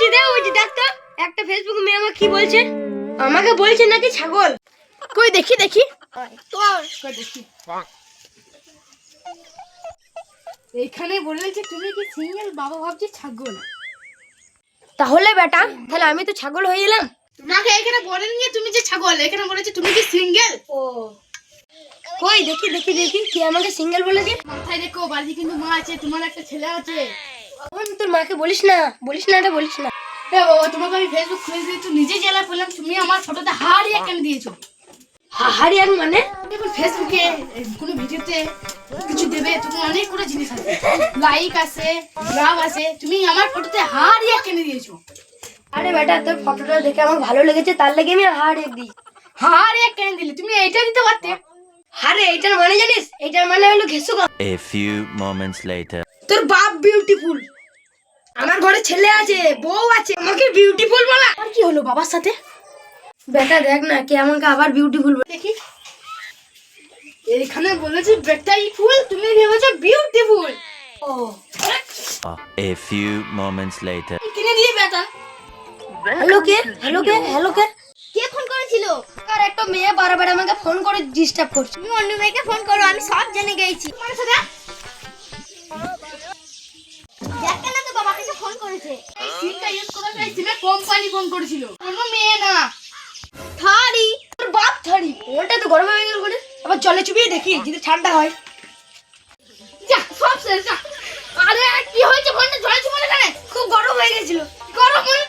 বলছি ডাক্তার একটা ফেসবুক মেয়ে আমাকে কি বলছে? আমাকে বলছে নাকি ছাগল? কই দেখি দেখি। তো দেখি এইখানে বলেছে তুমি কি সিঙ্গেল বাবা ভাবছি ছাগল। তাহলে বেটা তাহলে আমি তো ছাগল হয়ে গেলাম। তোমাকে এখানে বলেন তুমি যে ছাগল? এখানে বলেছে তুমি কি সিঙ্গেল ও। কই দেখি দেখি দেখি কি আমাকে সিঙ্গেল বলে বলেছে? মাথায় দেখো বাড়িতে কিন্তু মা আছে তোমার একটা ছেলে আছে। বোন, তোর মাকে বলিস না বলিস না এটা বলিস না। এ বাবা তোমাকে আমি ফেসবুক খুলে দিয়েছি নিজে জেলা পেলাম তুমি আমার ফটোতে হারিয়ে কেন দিয়েছ? হারিয়ান মানে? দেখুন ফেসবুকে কোনো ভিডিওতে কিছু দেবে তুমি অনেক করে জিনিস আছে। লাইক আছে লাভ আছে তুমি আমার ফটোতে হারিয়ে কেন দিয়েছ? আরে বেটা তোর ফটোটা দেখে আমার ভালো লেগেছে তার লেগে আমি হারিয়ে দিই। হারিয়ে কেন দিলে? তুমি এইটা দিতে পারতে। আরে এইটার মানে জানিস? এইটার মানে হলো ঘেসুকা A few moments later. Beautiful আমার ঘরে ছেলে আছে বউ আছে আমাকে বিউটিফুল বলা। আর কি হলো বাবার সাথে? বেটা দেখ না কে আমাকে আবার বিউটিফুল দেখি। এইখানে বলেছে বেটাই ফুল তুমি ভেবেছো বিউটিফুল ও। A few moments later. কিনে দিয়ে বেটা। হ্যালো কে? হ্যালো কে? হ্যালো কে? কে ফোন করেছিল? আর একটা মেয়ে বারবার আমাকে ফোন করে ডিস্টার্ব করছে। তুমি অন্য মেয়েকে ফোন করো আমি সব জেনে গেছি। তোমার সাথে ফোন এই সিমটা ইউজ করা যায় সিমে কোম্পানি ফোন করেছিল। কোনো মেয়ে না। থারি তোর বাপ ছাড়ি ওটা তো গরম হয়ে গেল বলে। আবার জলে চুবিয়ে দেখি যদি ঠান্ডা হয়। যা সব শেষ যা। আরে কি হয়েছে ফোনটা জল কেন? খুব গরম হয়ে গেছিল। গরম হয়ে